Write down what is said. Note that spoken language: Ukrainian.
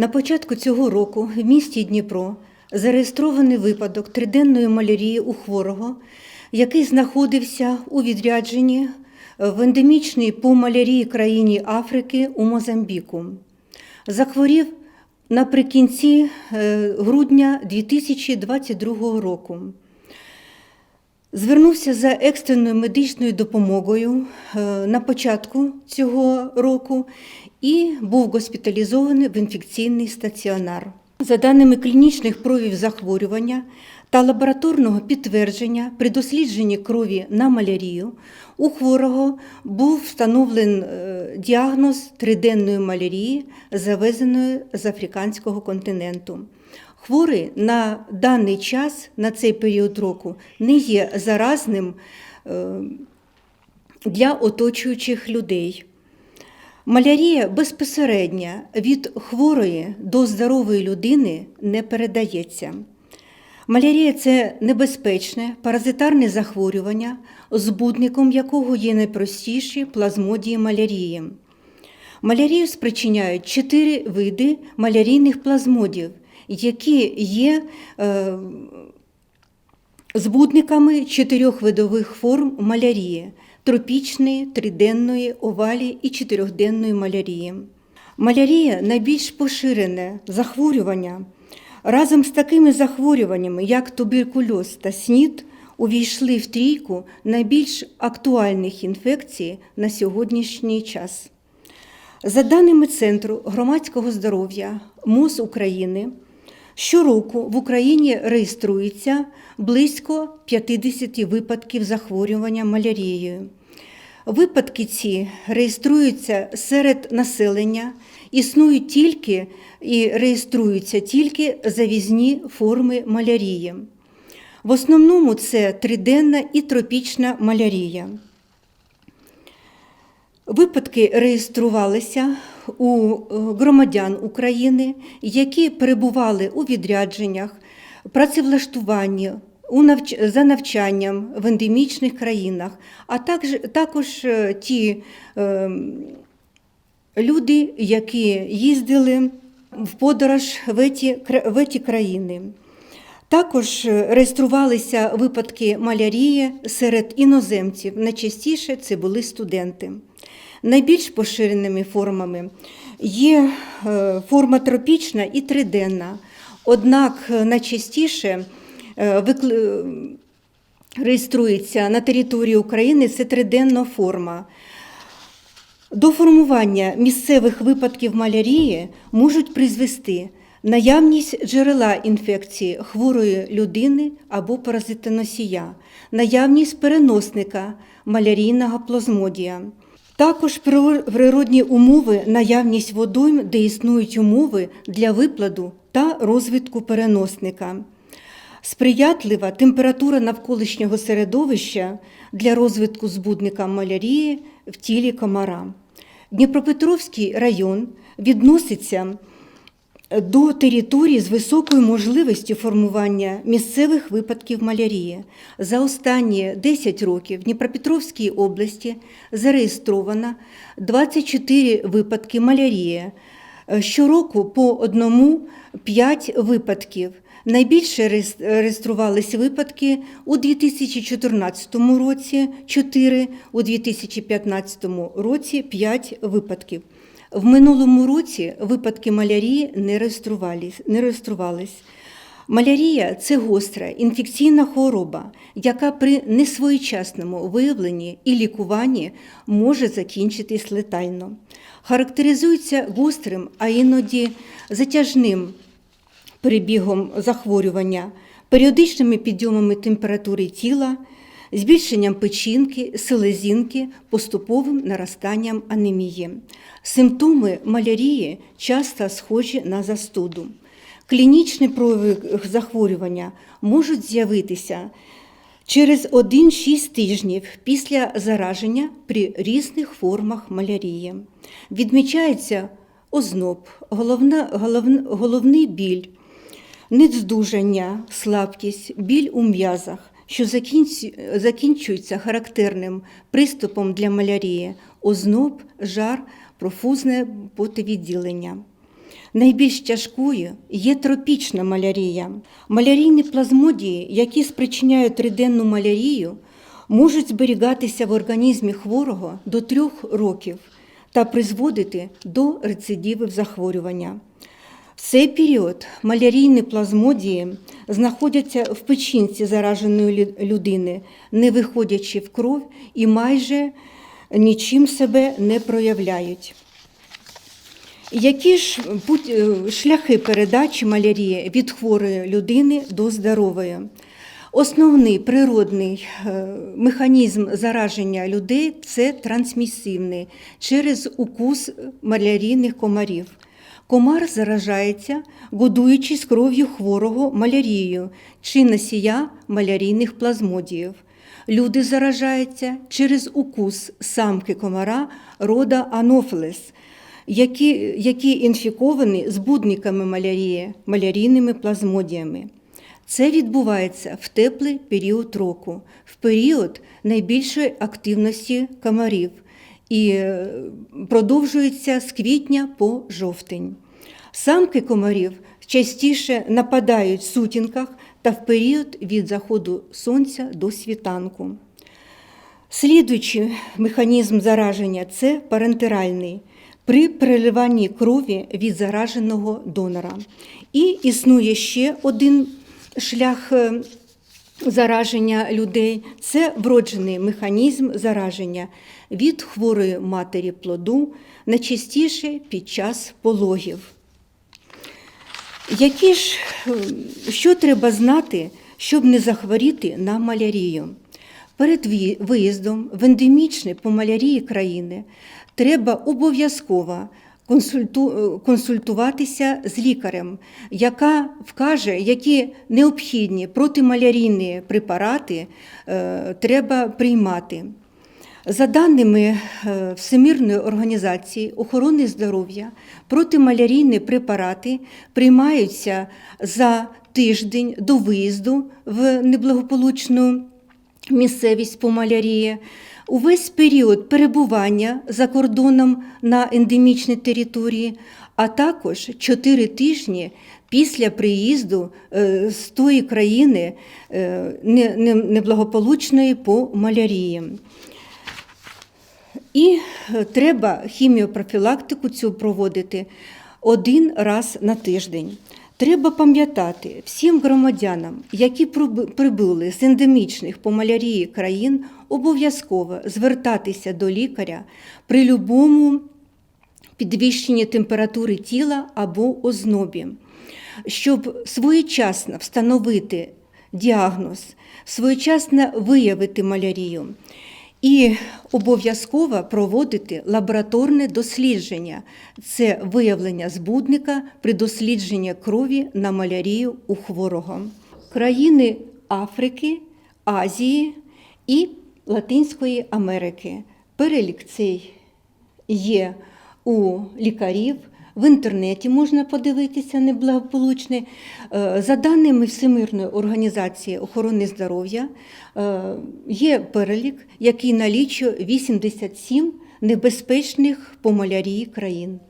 На початку цього року в місті Дніпро зареєстрований випадок триденної малярії у хворого, який знаходився у відрядженні в ендемічній по малярії країні Африки у Мозамбіку. Захворів наприкінці е, грудня 2022 року. Звернувся за екстреною медичною допомогою е, на початку цього року і був госпіталізований в інфекційний стаціонар. За даними клінічних проявів захворювання та лабораторного підтвердження при дослідженні крові на малярію у хворого був встановлений діагноз триденної малярії, завезеної з африканського континенту. Хворий на даний час, на цей період року, не є заразним е, для оточуючих людей. Малярія безпосередньо від хворої до здорової людини не передається. Малярія це небезпечне паразитарне захворювання, збудником якого є найпростіші плазмодії малярії. Малярію спричиняють чотири види малярійних плазмодів, які є е, збудниками чотирьох видових форм малярії тропічної, триденної, овалі і чотирьохденної малярії. Малярія найбільш поширене захворювання. Разом з такими захворюваннями, як туберкульоз та СНІД, увійшли в трійку найбільш актуальних інфекцій на сьогоднішній час. За даними Центру громадського здоров'я МОЗ України, щороку в Україні реєструється близько 50 випадків захворювання малярією. Випадки ці реєструються серед населення, існують тільки і реєструються тільки завізні форми малярії. В основному це триденна і тропічна малярія. Випадки реєструвалися у громадян України, які перебували у відрядженнях, працевлаштуванні. За навчанням в ендемічних країнах, а також, також е, ті е, люди, які їздили в подорож в ті, в ті країни. Також реєструвалися випадки малярії серед іноземців. Найчастіше це були студенти. Найбільш поширеними формами є е, форма тропічна і триденна, однак найчастіше е, викли... реєструється на території України це триденна форма. До формування місцевих випадків малярії можуть призвести наявність джерела інфекції хворої людини або паразитоносія, наявність переносника малярійного плазмодія. Також природні умови, наявність водойм, де існують умови для випладу та розвитку переносника. Сприятлива температура навколишнього середовища для розвитку збудника малярії в тілі комара. Дніпропетровський район відноситься до території з високою можливістю формування місцевих випадків малярії. За останні 10 років в Дніпропетровській області зареєстровано 24 випадки малярії. Щороку по одному 5 випадків. Найбільше реєструвалися випадки у 2014 році 4, у 2015 році 5 випадків. В минулому році випадки малярії не реєструвались. Не реєструвались. Малярія це гостра інфекційна хвороба, яка при несвоєчасному виявленні і лікуванні може закінчитись летально. Характеризується гострим, а іноді затяжним перебігом захворювання, періодичними підйомами температури тіла, збільшенням печінки, селезінки, поступовим наростанням анемії. Симптоми малярії часто схожі на застуду. Клінічні прояви захворювання можуть з'явитися через 1-6 тижнів після зараження при різних формах малярії. Відмічається озноб, головна, головна, головний біль, недздужання, слабкість, біль у м'язах, що закінчується характерним приступом для малярії, озноб, жар, профузне потовідділення. Найбільш тяжкою є тропічна малярія. Малярійні плазмодії, які спричиняють триденну малярію, можуть зберігатися в організмі хворого до трьох років та призводити до рецидивів захворювання. В цей період малярійні плазмодії знаходяться в печінці зараженої людини, не виходячи в кров і майже нічим себе не проявляють. Які ж е, шляхи передачі малярії від хворої людини до здорової? Основний природний е, механізм зараження людей це трансмісивний через укус малярійних комарів. Комар заражається, годуючись кров'ю хворого малярією чи носія малярійних плазмодіїв. Люди заражаються через укус самки комара рода Анофілес, які, які інфіковані збудниками малярії, малярійними плазмодіями. Це відбувається в теплий період року, в період найбільшої активності комарів і е, продовжується з квітня по жовтень. Самки комарів частіше нападають в сутінках та в період від заходу сонця до світанку. Слідуючий механізм зараження це парентеральний при переливанні крові від зараженого донора. І існує ще один шлях е, зараження людей це вроджений механізм зараження від хворої матері плоду, найчастіше під час пологів. Які ж, е, що треба знати, щоб не захворіти на малярію? Перед виїздом в ендемічні по малярії країни треба обов'язково консульту- е, консультуватися з лікарем, яка вкаже, які необхідні протималярійні препарати е, треба приймати. За даними е, Всемирної організації охорони здоров'я, протималярійні препарати приймаються за тиждень до виїзду в неблагополучну місцевість по малярії. Увесь період перебування за кордоном на ендемічній території, а також 4 тижні після приїзду е, з тої країни е, не- не- неблагополучної по малярії. І е, треба хіміопрофілактику цю проводити один раз на тиждень. Треба пам'ятати всім громадянам, які прибули з ендемічних по малярії країн, обов'язково звертатися до лікаря при любому підвищенні температури тіла або ознобі, щоб своєчасно встановити діагноз, своєчасно виявити малярію і обов'язково проводити лабораторне дослідження. Це виявлення збудника при дослідженні крові на малярію у хворого. Країни Африки, Азії і Латинської Америки. Перелік цей є у лікарів. В інтернеті можна подивитися неблагополучне. Е, За даними Всемирної організації охорони здоров'я, е, є перелік, який налічує 87 небезпечних по малярії країн.